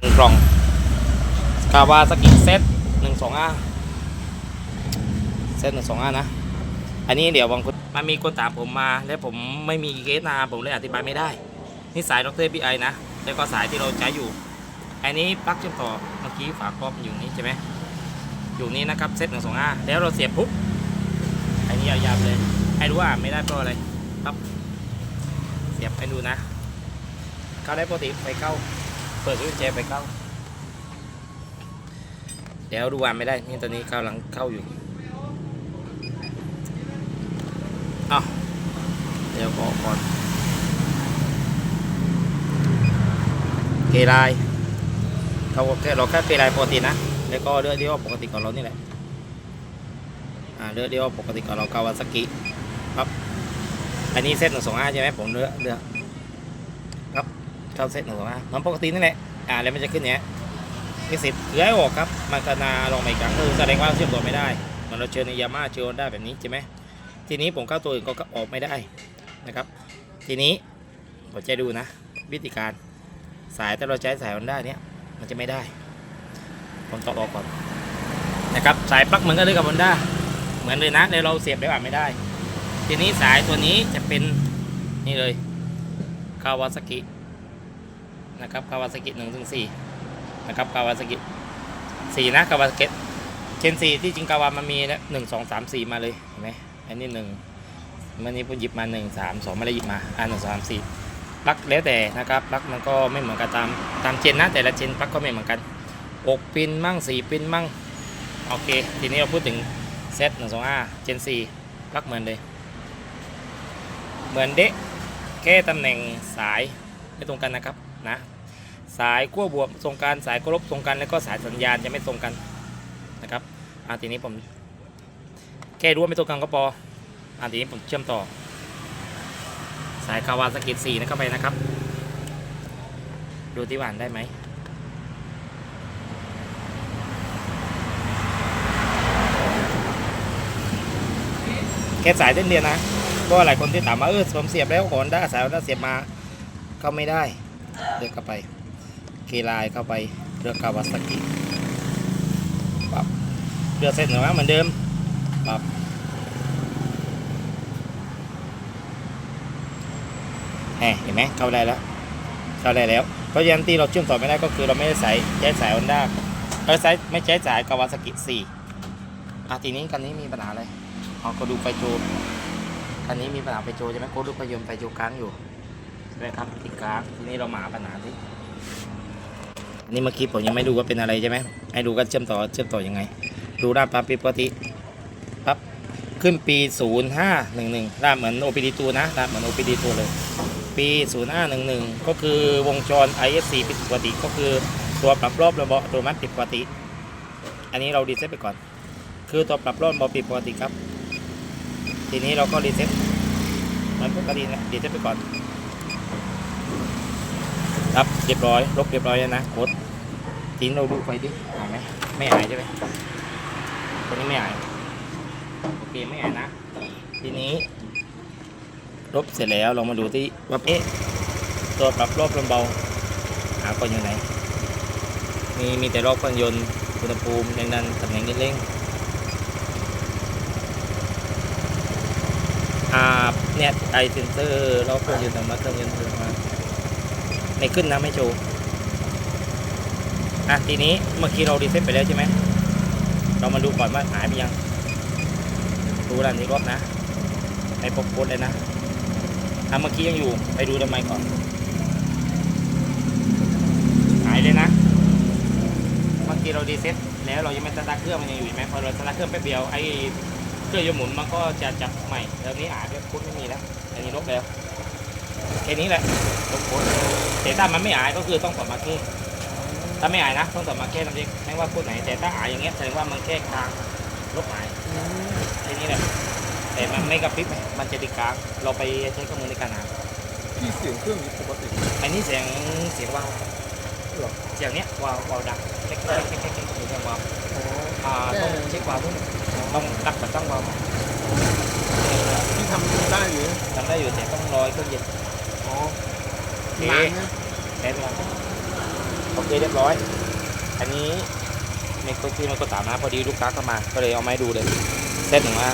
กล่องกาวาสกิเซตหนึ่งสองอาเซตหนึ่งสองอานะ อันนี้เดี๋ยวบางคนมันมีคนถามผมมา แล้วผมไม่มีเคสนาผมเลยอธิบายไม่ได้ นี่สายดรพีไอนะ แล้วก็สายที่เราใช้อยู่ อันนี้ปลั๊กเชื่อมต่อเมื่อกี้ฝาครอบอยู่นี่ใช่ไหมอยู่นี่นะครับเซตหนึ่งสองอาแล้วเราเสียบปุ๊บอันนี้ยาวๆเลยให้รู้ว่าไม่ได้เพราะอะไรครับ เสียบให้ดูนะเข้าได้ปกติไฟเข้า เปิดสวิตช์แจไปเข้า เดี๋ยวดูวันไม่ได้ นี่ตอนนี้กำลังเข้าอยู่เอาเดี๋ยวบอก่อนเกไลน์เราแค่เราแค่เกไลน์ปกตินะ แล้วก็เลือดเดียวปกติของเรานี่แหละ อ่าเลือดเดียวปกติของเรากาวาซากิครับ อันนี้เซตหนึ่งสองห้าใช่ไหมผมเลือกเลือก เข้าเซตหนึ่งสองห้ามันปกตินี่แหละอ่าแล้วมันจะขึ้นเนี้ยมีสิทธิ์ถือออกครับมันก็นาลองใหม่อีกครั้งคือแสดงว่าเชื่อมต่อไม่ได้เหมันเราเชิญในยามาเชิญได้แบบนี้ใช่ไหมทีนี้ผมเข้าตัวอื่นก็ออกไม่ได้นะครับ ทีนี้ผมจะดูนะ วิธีการสายถ้าเราใช้สายมันได้เนี้ยมันจะไม่ได้ ผมต่อออกก่อนนะครับสายปลั๊กเหมือนกันเลยกับมันด้าเหมือนเลยนะแต่เราเสียบได้อ่านไม่ได้ ทีนี้สายตัวนี้จะเป็นนี่เลยคาวาซากิ นะครับคาวาซากิหนึ่งถึงสี่นะครับคาวาซากิสี่นะคาวาซากิเชนสี่ที่จริงคาวามันมีแล้วหนึ่งสองสามสี่มาเลยเห็นไหมอันนี้หนึ่งมันนี้ผมหยิบมาหนึ่งสามสองไม่ได้หยิบมาอ่าหนึ่งสามสี่ปลั๊กแล้วแต่นะครับปลั๊กมันก็ไม่เหมือนกันตามตามเจนนะแต่ละเจนปลั๊กก็ไม่เหมือนกันอกปินมั่งสี่ปินมั่งโอเค ทีนี้เราพูดถึงเซตหนึ่งสองห้าเจนสี่ปลั๊กเหมือนเลย เหมือนเดะแค่ตำแหน่งสายไม่ตรงกันนะครับนะ สายขั้วบวกตรงกันสายขั้ลบตรงกันแล้วก็สายสัญญาณจะไม่ตรงกันนะครับอ่าทีนี้ผมแค่รู้ว่าไม่ตรงกันก็พออ่าทีนี้ผมเชื่อมต่อ สายคาวาสกิสี่นะเข้าไปนะครับ ดูที่หวานได้ไหมแค่สายเส้นเดียวนะ ก็หลายคนที่ถามว่าเออผมเสียบแล้วก่อนได้สายได้เสียบมาเข้าไม่ได้เลือกเข้าไป เคลน์เข้าไปเลือกคาวาซากิปรับเลือกเส้นหนึ่งเหมือนเดิมปรับแหมเห็นไหมเข้าได้แล้วเข้าได้แล้วเพราะฉะนั้นที่เราเชื่อมต่อไม่ได้ก็คือเราไม่ได้ใส่ใช้สายฮอนด้าเออใช้ไม่ใช้สายคาวาซากิสี่อะทีนี้คันนี้มีปัญหาอะไรเอาก็ดูไฟโจคันนี้มีปัญหาไฟโจใช่ไหมโค้ดลูกพยนต์ไฟโจค้างอยู่ใช่ไหมครับติดค้างทีนี้เราหมาปัญหาที่ นนี้เมื่อกี้ผมยังไม่ดูว่าเป็นอะไรใช่ไหมให้ดูกันเชื่อมต่อเชื่อมต่อยังไง ดูหน้าปั๊บปกติปั๊บขึ้นปี 0511ด้านเหมือน OPD ตัวนะด้านเหมือน OPD ตัวเลย ปี 0511 ก็คือวงจร ISC ผิดปกติ ก็คือตัวปรับรอบระบบอัตัวมัดผิดปกติ อันนี้เราดีเซ็ตไปก่อน คือตัวปรับรอบระบบผิดปกติครับ ทีนี้เราก็รีเซ็ตเหมือนปกตินะรีเซ็ตไปก่อน ครับเรียบร้อยลบเรียบร้อยแล้วนะโค้ดทีนี้เราดูไฟดิหายไหมไม่หายใช่ไหมตัวนี้ไม่หายโอเคไม่หายนะ ทีนี้ลบเสร็จแล้วเรามาดูที่ว่าเอ๊ะตัวปรับรอบลมเบาหาคนอยู่ไหนมีมีแต่รอบเครื่องยนต์อุณหภูมิแรงดันตำแหน่งเร่งอ่าเนี่ยไอเซนเซอร์เราเครื่องยนต์ธรรมะเครื่องยนต์เพิ่มมา ไม่ขึ้นนะไม่โชว์อะทีนี้เมื่อกี้เรารีเซ็ตไปแล้วใช่ไหมเรามาดูก่อนว่าหายไปยังดูด้านนี้รอบนะไอปกโคตเลยนะถ้าเมื่อกี้ยังอยู่ไปดูทำไมก่อน หายเลยนะ เมื่อกี้เรารีเซ็ตแล้วเรายังไม่สตาร์ทเครื่องมันยังอยู่ใช่ไหมพอเราสตาร์ทเครื่องแป๊บเดียวไอ้เครื่องยนต์หมุนมันก็จะจับใหม่แล้วนี้อ่านด้วยพุทไม่มีแล้วอันนี้ลบแล้ว แค่นี้แหละลบพุทแต่ถ้ามันไม่อายก็คือต้องต่อมาเก้ถ้าไม่อายนะ ต้องต่อมาเก้น้ำเล็กไม่ว่าพูดไหน แต่ถ้าอายอย่างเงี้ยแสดงว่ามันแค่กลางลบอายแค่นี้แหละแต่มันไม่กระพริบไงมันจะติดกลางเราไปใช้เครื่องมือในการอ่านที่เสียงเครื่องนี้ปกติอันนี้เสียงเสียงวาวหรอเสียงเนี้ยวาววาวดังเล็กๆเล็กๆเล็กๆเสียงวาวอ่าต้องเช็ควาวด้วยต้องตักกับตั้งวาวที่ทำ ได้อยู่ทำได้อยู่แต่ต้องรอให้เครื่องเย็นอ๋อโอเคนานนะแค่นี้โอเคเรียบร้อย อันนี้ในคนที่มันก็ตามนะพอดีลูกค้าเข้ามา ก็เลยเอาไมาให้ดูเลยเซตหนึ่งมา